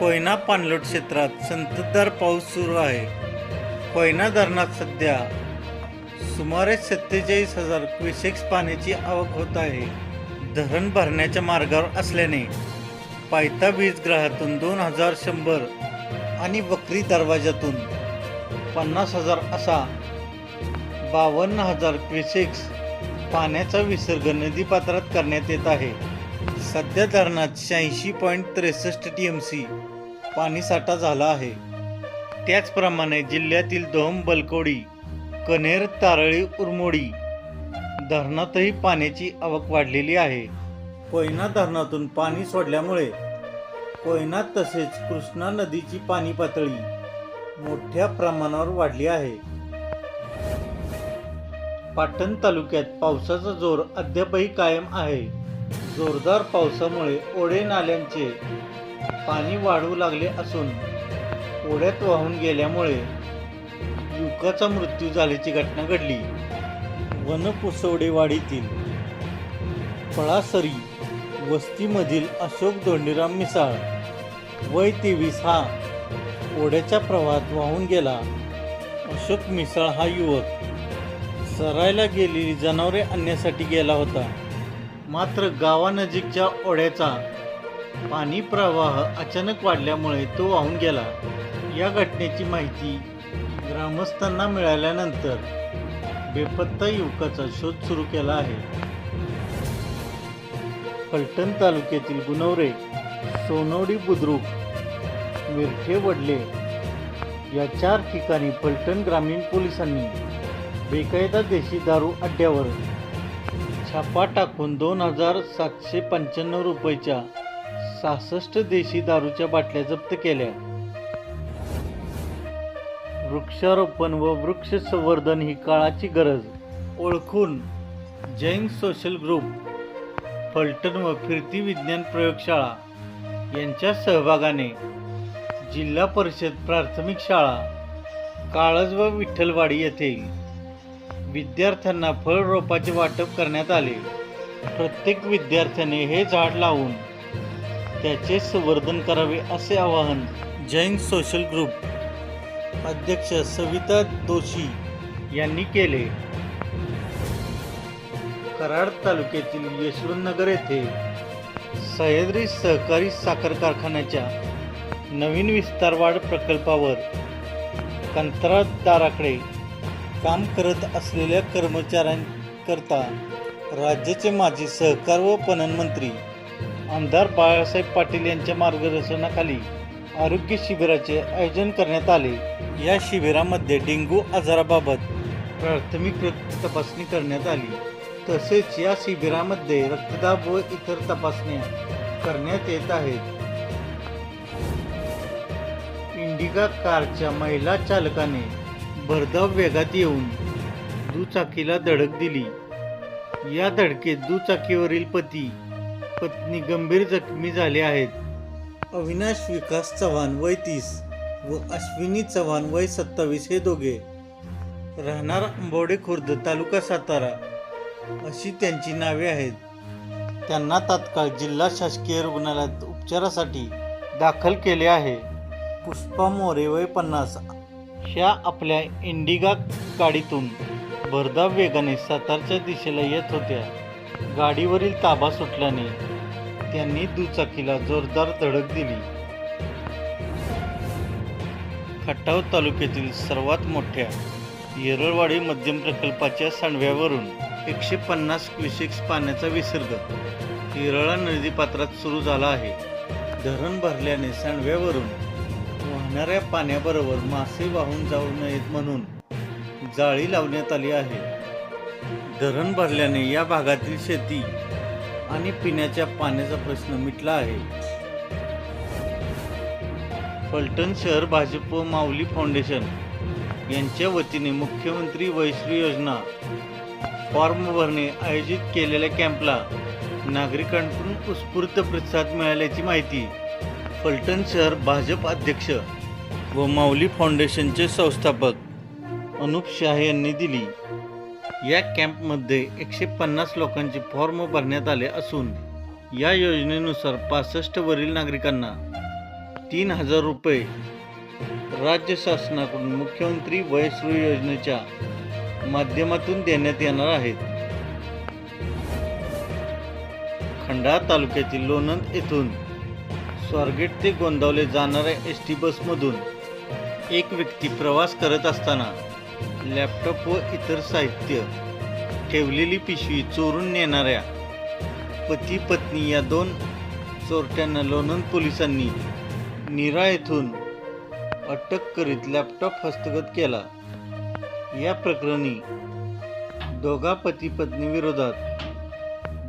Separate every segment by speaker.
Speaker 1: कोयना पाणलोट क्षेत्रात संततधार पाऊस सुरू आहे. कोयना धरणात सध्या सुमारे सत्तेचाळीस हजार क्युसेक्स पाण्याची आवक होत आहे. धरण भरण्याच्या मार्गावर असल्याने पायथा वीजगृहातून दोन हजार शंभर आणि वक्री दरवाजातून पन्नास हजार असा बावन्न हजार क्युसेक्स पाण्याचा विसर्ग नदीपात्रात करण्यात येत आहे. सध्या धरणात शहाऐंशी पॉईंट त्रेसष्ट टी एम सी पाणीसाठा झाला आहे. त्याचप्रमाणे जिल्ह्यातील दोहम बलकोडी कनेर तारळी उरमोडी धरणातही पाण्याची आवक वाढलेली आहे. कोयना धरणातून पाणी सोडल्यामुळे कोयना तसेच कृष्णा नदीची पाणी पातळी मोठ्या प्रमाणावर वाढली आहे. पाटण तालुक्यात पावसाचा जोर अद्यापही कायम आहे. जोरदार पावसामुळे ओढे नाल्यांचे पाणी वाढू लागले असून ओढ्यात वाहून गेल्यामुळे युवकाचा मृत्यू झाल्याची घटना घडली. वनपुसवडेवाडीतील पळासरी वस्तीमधील अशोक दोंडीराम मिसाळ वय तेवीस हा ओढ्याच्या प्रवाहात वाहून गेला. अशोक मिसाळ हा युवक सरायला गेलेली जनावरे आणण्यासाठी गेला होता. मात्र गावानजीकच्या ओढ्याचा पाणी प्रवाह अचानक वाढल्यामुळे तो वाहून गेला. या घटनेची माहिती ग्रामस्थांना मिळाल्यानंतर बेपत्ता युवकाचा शोध सुरू केला आहे. फलटण तालुक्यातील गुणवरे सोनवडी बुद्रुक मिरठे वडले या चार ठिकाणी फलटण ग्रामीण पोलिसांनी बेकायदा देशी दारू अड्ड्यावर छापा टाकून दोन हजार सातशे पंच्याण्णव रुपयाच्या सहासष्ट देशी दारूच्या बाटल्या जप्त केल्या. वृक्षारोपण व वृक्ष संवर्धन ही काळाची गरज. ओळखून जैन सोशल ग्रुप फलटण व फिरती विज्ञान प्रयोगशाळा यांच्या सहभागाने जिल्हा परिषद प्राथमिक शाळा काळज व विठ्ठलवाडी येथे विद्यार्थ्यांना फळ रोपाचे वाटप करण्यात आले. प्रत्येक विद्यार्थ्याने हे झाड लावून त्याचे संवर्धन करावे असे आवाहन जैन सोशल ग्रुप अध्यक्ष सविता दोशी यांनी केले. कराड तालुक्यातील यशवंतनगर येथे सह्याद्री सहकारी साखर कारखान्याच्या नवीन विस्तारवाढ प्रकल्पावर कंत्राटदाराकडे काम करत असलेल्या कर्मचाऱ्यांकरता राज्याचे माजी सहकार व पणन मंत्री आमदार बाळासाहेब पाटील यांच्या मार्गदर्शनाखाली आरोग्य शिबिराचे आयोजन करण्यात आले. या शिबिरामध्ये डेंग्यू आजाराबाबत प्राथमिक रक्त तपासणी करण्यात आली. तसेच या शिबिरामध्ये रक्तदाब व इतर तपासण्या करण्यात येत आहेत. इंडिका कारच्या महिला चालकाने भरधाव वेगात येऊन दुचाकीला धडक दिली. या धडकेत दुचाकीवरील पती पत्नी गंभीर जखमी झाले आहेत. अविनाश विकास चव्हाण वय तीस व अश्विनी चव्हाण वय सत्तावीस हे दोघे. राहणार आंबोडे खुर्द तालुका सातारा अशी त्यांची नावे आहेत. त्यांना तात्काळ जिल्हा शासकीय रुग्णालयात उपचारासाठी दाखल केले आहे. पुष्पा मोरे वय पन्नास ह्या आपल्या इंडिगा गाडीतून भरधाव वेगाने सातारच्या दिशेला येत होत्या. गाडीवरील ताबा सुटल्याने त्यांनी दुचाकीला जोरदार धडक दिली. खटाव तालुक्यातील सर्वात मोठ्या येरळवाडी मध्यम प्रकल्पाच्या सांडव्यावरून एकशे पन्नास क्युसेक्स पाण्याचा विसर्ग येरळा नदीपात्रात सुरू झाला आहे. धरण भरल्याने सांडव्यावरून वाहणाऱ्या पाण्याबरोबर मासे वाहून जाऊ नयेत म्हणून जाळी लावण्यात आली आहे. धरण भरल्याने या भागातील शेती आणि पिण्याच्या पाण्याचा प्रश्न मिटला आहे. पलटण शहर भाजप व माऊली फाउंडेशन यांच्या वतीने मुख्यमंत्री वैश्री योजना फॉर्म भरणे आयोजित केलेल्या कॅम्पला नागरिकांकडून उत्स्फूर्त प्रतिसाद मिळाल्याची माहिती पलटण शहर भाजप अध्यक्ष व माऊली फाउंडेशनचे संस्थापक अनुप शाह यांनी दिली. या कॅम्पमध्ये एकशे पन्नास लोकांचे फॉर्म भरण्यात आले असून या योजनेनुसार पासष्ट वरील नागरिकांना तीन हजार रुपये राज्य शासनाकडून मुख्यमंत्री वयश्रू योजनेच्या माध्यमातून देण्यात येणार आहेत. खंडाळा तालुक्यातील लोणंद येथून स्वारगेट ते गोंदावले जाणाऱ्या एस टी बसमधून एक व्यक्ती प्रवास करत असताना लॅपटॉप व इतर साहित्य ठेवलेली पिशवी चोरून नेणाऱ्या पती पत्नी या दोन चोरट्यांना लोणंद पोलिसांनी नीरा येथून अटक करीत लॅपटॉप हस्तगत केला. या प्रकरणी दोघा पती पत्नी विरोधात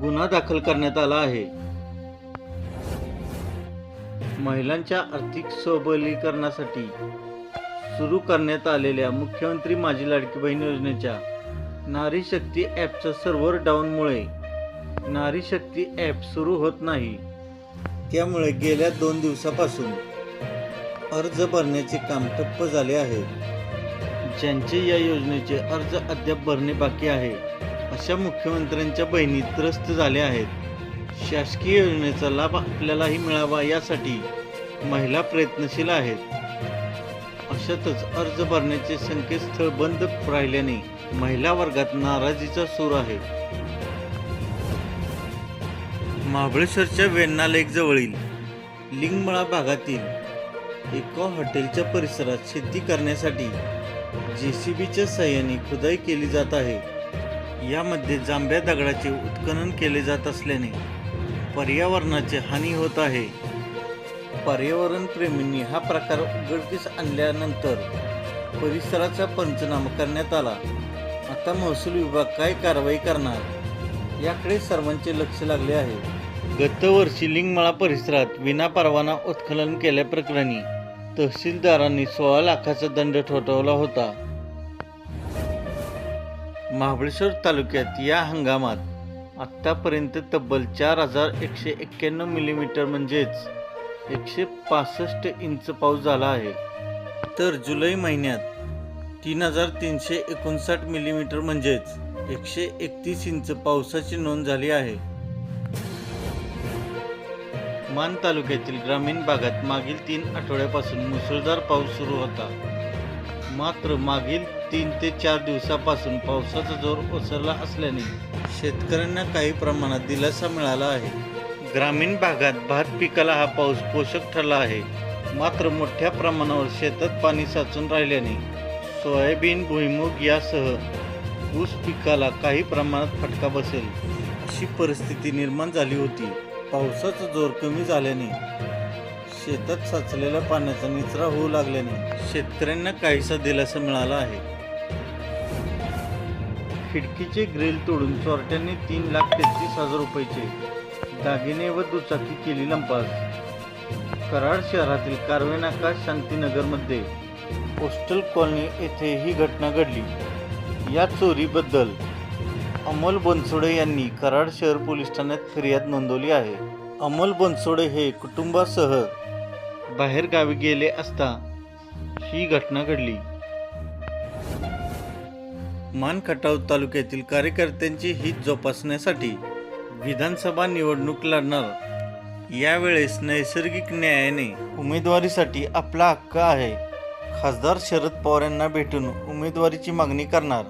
Speaker 1: गुन्हा दाखल करण्यात आला आहे. महिलांच्या आर्थिक सबलीकरणासाठी सुरू करण्यात आलेल्या मुख्यमंत्री माझी लाडकी बहीण योजनेच्या नारी शक्ती ॲपचं सर्व्हर डाऊनमुळे नारी शक्ती ॲप सुरू होत नाही. त्यामुळे गेल्या दोन दिवसापासून अर्ज भरण्याचे काम ठप्प झाले आहे. ज्यांचे या योजनेचे अर्ज अद्याप भरणे बाकी आहे अशा मुख्यमंत्र्यांच्या बहिणी त्रस्त झाल्या आहेत. शासकीय योजनेचा लाभ आपल्यालाही मिळावा यासाठी महिला प्रयत्नशील आहेत. अशातच अर्ज भरण्याचे संकेतस्थळ बंद राहिल्याने महिला वर्गात नाराजीचा सूर आहे. महाबळेश्वरच्या वेण्णा जवळील लिंगमळा भागातील एका हॉटेलच्या परिसरात शेती करण्यासाठी जेसीबीच्या सहाय्याने खुदाई केली जात आहे. यामध्ये जांभ्या दगडाचे उत्खनन केले जात असल्याने पर्यावरणाची हानी होत आहे. पर्यावरण प्रेमींनी हा प्रकार उघडकीस आणल्यानंतर परिसराचा पंचनामा करण्यात आला. आता महसूल विभाग काय कारवाई करणार? याकडे सर्वांचे लक्ष लागले आहे. गतवर्षी लिंगमाळा परिसरात विनापरवाना उत्खनन केल्याप्रकरणी तहसीलदारांनी सोळा लाखाचा दंड ठोठावला होता. महाबळेश्वर तालुक्यात या हंगामात आत्तापर्यंत तब्बल चार हजार एकशे एक्क्याण्णव मिलीमीटर म्हणजेच एकशे पासष्ट इंच पाऊस झाला आहे. तर जुलै महिन्यात तीन हजार तीनशे एकोणसाठ मिलीमीटर म्हणजेच एकशे एकतीस इंच पावसाची नोंद झाली आहे. मान तालुक्यातील ग्रामीण भागात मागील तीन आठवड्यापासून मुसळधार पाऊस सुरू होता. मात्र मागील तीन ते चार दिवसापासून पावसाचा जोर ओसरला असल्याने शेतकऱ्यांना काही प्रमाणात दिलासा मिळाला आहे. ग्रामीण भागात भात पिकाला हा पाऊस पोषक ठरला आहे. मात्र मोठ्या प्रमाणावर शेतात पाणी साचून राहिल्याने सोयाबीन भुईमूग यासह ऊस पिकाला काही प्रमाणात फटका बसेल. अशी परिस्थिती निर्माण झाली होती. पावसाचा जोर कमी झाल्याने शेतात साचलेल्या पाण्याचा निचरा होऊ लागल्याने शेतकऱ्यांना काहीसा दिलासा मिळाला आहे. खिडकीचे ग्रिल तोडून चोरट्यांनी तीन लाख तेहतीस हजार रुपयाचे दागिने व दुचाकी केली लंपास कराड शहरातील कारवे नाका शांतीनगरमध्ये पोस्टल कॉलनी येथे ही घटना घडली. या चोरीबद्दल अमोल बनसोडे यांनी कराड शहर पोलीस ठाण्यात फिर्याद नोंदवली आहे. अमोल बनसोडे हे कुटुंबासह बाहेर गावी गेले असता ही घटना घडली. मानखटाव तालुक्यातील कार्यकर्त्यांची हित जोपासण्यासाठी विधानसभा निवडणूक लढणार. यावेळेस नैसर्गिक न्यायाने उमेदवारीसाठी आपला हक्क आहे. खासदार शरद पवार यांना भेटून उमेदवारीची मागणी करणार.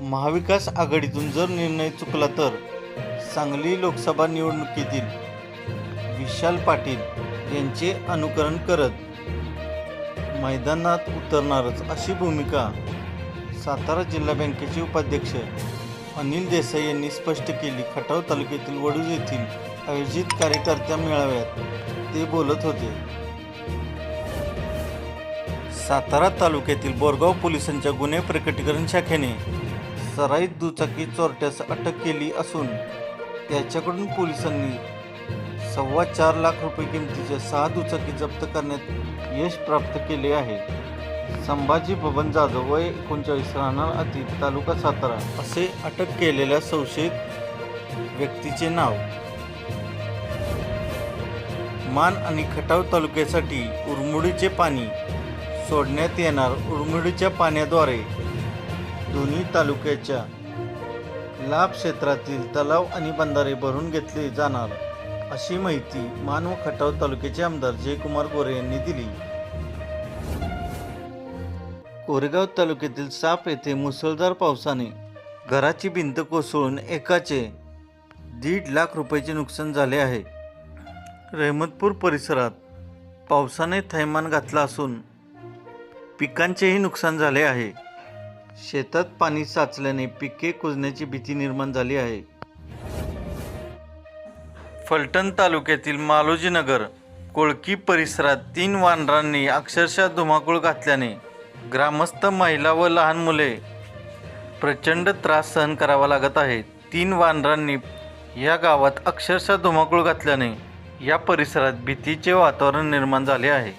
Speaker 1: महाविकास आघाडीतून जर निर्णय चुकला तर सांगली लोकसभा निवडणुकीतील विशाल पाटील यांचे अनुकरण करत मैदानात उतरणारच अशी भूमिका सातारा जिल्हा बँकेचे उपाध्यक्ष अनिल देसाई यांनी स्पष्ट केली खटाव तालुक्यातील वडूज येथील आयोजित कार्यकर्त्या मेळाव्यात ते बोलत होते. सातारा तालुक्यातील बोरगाव पोलिसांच्या गुन्हे प्रकटीकरण शाखेने सराईत दुचाकी चोरट्यास अटक केली असून त्याच्याकडून पोलिसांनी सव्वा चार लाख रुपये किमतीच्या सहा दुचाकी जप्त करण्यात यश प्राप्त केले आहे. संभाजी बबन जाधव वय एकोणचाळीस राहणार अति तालुका सातारा असे अटक केलेल्या संशयित व्यक्तीचे नाव. मान आणि खटाव तालुक्यासाठी उरमुडीचे पाणी सोडण्यात येणार. उरमुडीच्या पाण्याद्वारे दोन्ही तालुक्याच्या लाभ क्षेत्रातील तलाव आणि बंधारे भरून घेतले जाणार अशी माहिती मान व खटाव तालुक्याचे आमदार जयकुमार गोरे यांनी दिली. कोरेगाव तालुक्यातील साप येथे मुसळधार पावसाने घराची भिंत कोसळून एकाचे दीड लाख रुपयाचे नुकसान झाले आहे. रहमतपूर परिसरात पावसाने थैमान घातला असून पिकांचेही नुकसान झाले आहे. शेतात पाणी साचल्याने पिके कुजण्याची भीती निर्माण झाली आहे. फलटण तालुक्यातील मालोजीनगर कोळकी परिसरात तीन वानरांनी अक्षरशः धुमाकूळ घातल्याने ग्रामस्थ महिला व लहान मुले प्रचंड त्रास सहन करावा लागत आहे. तीन वानरांनी या गावात अक्षरशः धुमाकूळ घातल्याने या परिसरात भीतीचे वातावरण निर्माण झाले आहे.